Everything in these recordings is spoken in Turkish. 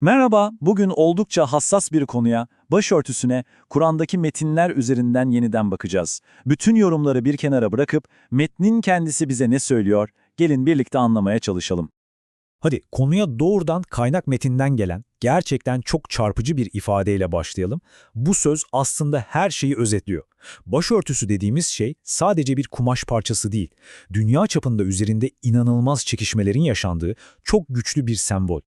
Merhaba, bugün oldukça hassas bir konuya, başörtüsüne, Kur'an'daki metinler üzerinden yeniden bakacağız. Bütün yorumları bir kenara bırakıp metnin kendisi bize ne söylüyor, gelin birlikte anlamaya çalışalım. Hadi konuya doğrudan kaynak metinden gelen, gerçekten çok çarpıcı bir ifadeyle başlayalım. Bu söz aslında her şeyi özetliyor. Başörtüsü dediğimiz şey sadece bir kumaş parçası değil, dünya çapında üzerinde inanılmaz çekişmelerin yaşandığı çok güçlü bir sembol.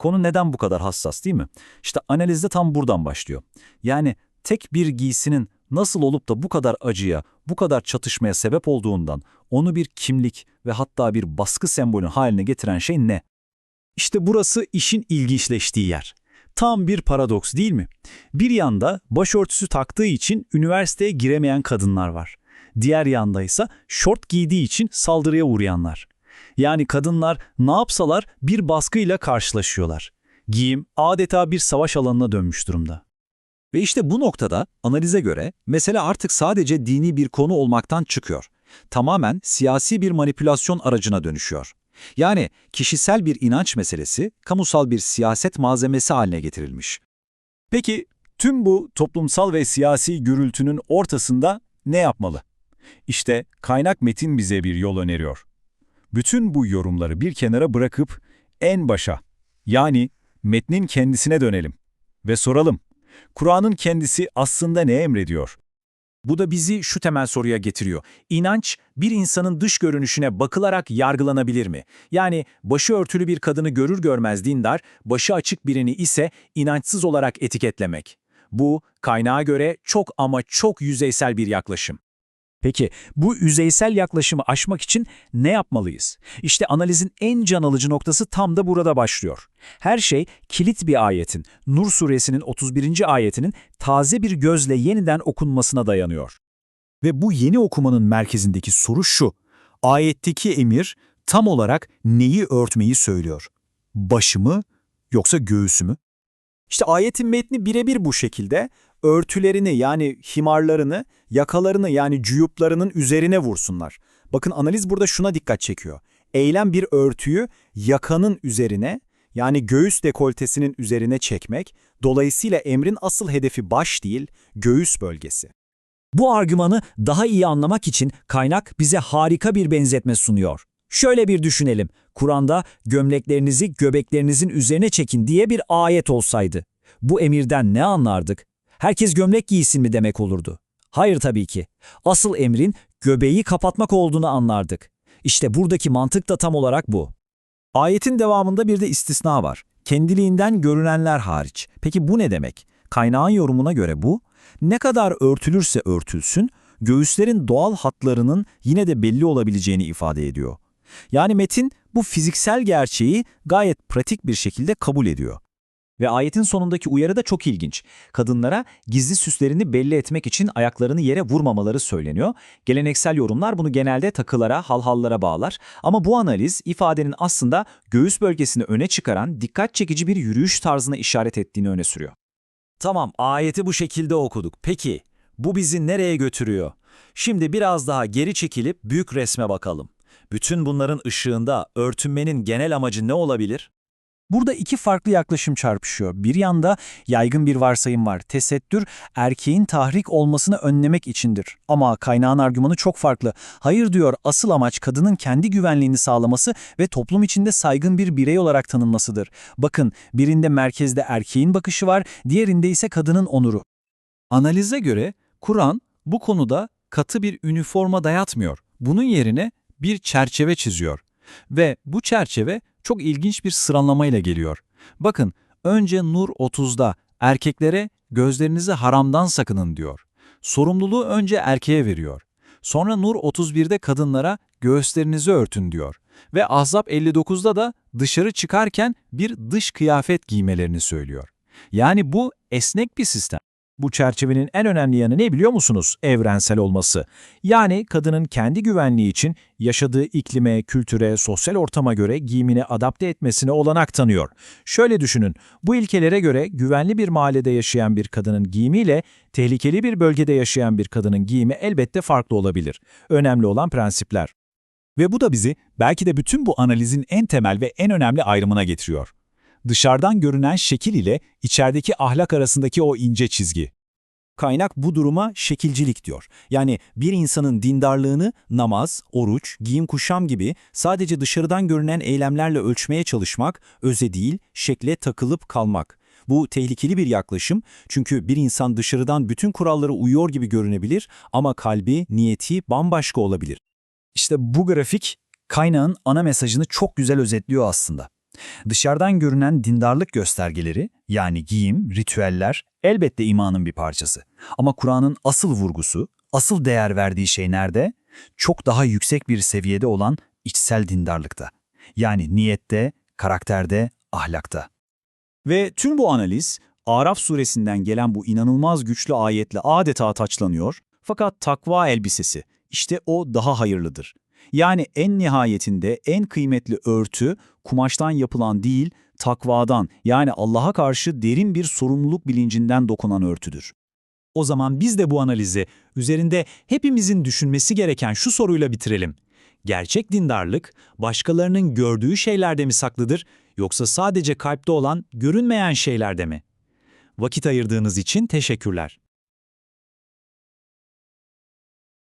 Konu neden bu kadar hassas değil mi? İşte analizde tam buradan başlıyor. Yani tek bir giysinin nasıl olup da bu kadar acıya, bu kadar çatışmaya sebep olduğundan onu bir kimlik ve hatta bir baskı sembolü haline getiren şey ne? İşte burası işin ilginçleştiği yer. Tam bir paradoks değil mi? Bir yanda başörtüsü taktığı için üniversiteye giremeyen kadınlar var. Diğer yanda ise şort giydiği için saldırıya uğrayanlar. Yani kadınlar ne yapsalar bir baskıyla karşılaşıyorlar. Giyim adeta bir savaş alanına dönmüş durumda. Ve işte bu noktada analize göre mesele artık sadece dini bir konu olmaktan çıkıyor. Tamamen siyasi bir manipülasyon aracına dönüşüyor. Yani kişisel bir inanç meselesi kamusal bir siyaset malzemesi haline getirilmiş. Peki tüm bu toplumsal ve siyasi gürültünün ortasında ne yapmalı? İşte kaynak metin bize bir yol öneriyor. Bütün bu yorumları bir kenara bırakıp en başa yani metnin kendisine dönelim ve soralım. Kur'an'ın kendisi aslında ne emrediyor? Bu da bizi şu temel soruya getiriyor. İnanç, bir insanın dış görünüşüne bakılarak yargılanabilir mi? Yani başı örtülü bir kadını görür görmez dindar, başı açık birini ise inançsız olarak etiketlemek. Bu, kaynağa göre çok ama çok yüzeysel bir yaklaşım. Peki bu yüzeysel yaklaşımı aşmak için ne yapmalıyız? İşte analizin en can alıcı noktası tam da burada başlıyor. Her şey kilit bir ayetin, Nur suresinin 31. ayetinin taze bir gözle yeniden okunmasına dayanıyor. Ve bu yeni okumanın merkezindeki soru şu. Ayetteki emir tam olarak neyi örtmeyi söylüyor? Başımı yoksa göğsümü? İşte ayetin metni birebir bu şekilde örtülerini yani himarlarını, yakalarını yani cüyuplarının üzerine vursunlar. Bakın analiz burada şuna dikkat çekiyor. Eylem bir örtüyü yakanın üzerine yani göğüs dekoltesinin üzerine çekmek, dolayısıyla emrin asıl hedefi baş değil, göğüs bölgesi. Bu argümanı daha iyi anlamak için kaynak bize harika bir benzetme sunuyor. Şöyle bir düşünelim. Kur'an'da gömleklerinizi göbeklerinizin üzerine çekin diye bir ayet olsaydı. Bu emirden ne anlardık? Herkes gömlek giysin mi demek olurdu? Hayır tabii ki. Asıl emrin göbeği kapatmak olduğunu anlardık. İşte buradaki mantık da tam olarak bu. Ayetin devamında bir de istisna var. Kendiliğinden görünenler hariç. Peki bu ne demek? Kaynağın yorumuna göre bu, ne kadar örtülürse örtülsün, göğüslerin doğal hatlarının yine de belli olabileceğini ifade ediyor. Yani metin bu fiziksel gerçeği gayet pratik bir şekilde kabul ediyor. Ve ayetin sonundaki uyarı da çok ilginç. Kadınlara gizli süslerini belli etmek için ayaklarını yere vurmamaları söyleniyor. Geleneksel yorumlar bunu genelde takılara, halhallara bağlar. Ama bu analiz ifadenin aslında göğüs bölgesini öne çıkaran dikkat çekici bir yürüyüş tarzına işaret ettiğini öne sürüyor. Tamam, ayeti bu şekilde okuduk. Peki, bu bizi nereye götürüyor? Şimdi biraz daha geri çekilip büyük resme bakalım. Bütün bunların ışığında örtünmenin genel amacı ne olabilir? Burada iki farklı yaklaşım çarpışıyor. Bir yanda yaygın bir varsayım var. Tesettür erkeğin tahrik olmasını önlemek içindir. Ama kaynağın argümanı çok farklı. Hayır diyor asıl amaç kadının kendi güvenliğini sağlaması ve toplum içinde saygın bir birey olarak tanınmasıdır. Bakın birinde merkezde erkeğin bakışı var, diğerinde ise kadının onuru. Analize göre Kur'an bu konuda katı bir üniforma dayatmıyor. Bunun yerine bir çerçeve çiziyor. Ve bu çerçeve çok ilginç bir sıralamayla geliyor. Bakın, önce Nur 30'da erkeklere gözlerinizi haramdan sakının diyor. Sorumluluğu önce erkeğe veriyor. Sonra Nur 31'de kadınlara göğüslerinizi örtün diyor. Ve Ahzab 59'da da dışarı çıkarken bir dış kıyafet giymelerini söylüyor. Yani bu esnek bir sistem. Bu çerçevenin en önemli yanı ne biliyor musunuz? Evrensel olması. Yani kadının kendi güvenliği için yaşadığı iklime, kültüre, sosyal ortama göre giyimini adapte etmesine olanak tanıyor. Şöyle düşünün, bu ilkelere göre güvenli bir mahallede yaşayan bir kadının giyimiyle tehlikeli bir bölgede yaşayan bir kadının giyimi elbette farklı olabilir. Önemli olan prensipler. Ve bu da bizi belki de bütün bu analizin en temel ve en önemli ayrımına getiriyor. Dışarıdan görünen şekil ile içerideki ahlak arasındaki o ince çizgi. Kaynak bu duruma şekilcilik diyor. Yani bir insanın dindarlığını namaz, oruç, giyim kuşam gibi sadece dışarıdan görünen eylemlerle ölçmeye çalışmak, öze değil, şekle takılıp kalmak. Bu tehlikeli bir yaklaşım çünkü bir insan dışarıdan bütün kurallara uyuyor gibi görünebilir ama kalbi, niyeti bambaşka olabilir. İşte bu grafik kaynağın ana mesajını çok güzel özetliyor aslında. Dışarıdan görünen dindarlık göstergeleri yani giyim, ritüeller elbette imanın bir parçası. Ama Kur'an'ın asıl vurgusu, asıl değer verdiği şey nerede? Çok daha yüksek bir seviyede olan içsel dindarlıkta. Yani niyette, karakterde, ahlakta. Ve tüm bu analiz, Araf suresinden gelen bu inanılmaz güçlü ayetle adeta taçlanıyor. Fakat takva elbisesi, işte o daha hayırlıdır. Yani en nihayetinde en kıymetli örtü, kumaştan yapılan değil, takvadan yani Allah'a karşı derin bir sorumluluk bilincinden dokunan örtüdür. O zaman biz de bu analizi üzerinde hepimizin düşünmesi gereken şu soruyla bitirelim. Gerçek dindarlık, başkalarının gördüğü şeylerde mi saklıdır, yoksa sadece kalpte olan, görünmeyen şeylerde mi? Vakit ayırdığınız için teşekkürler.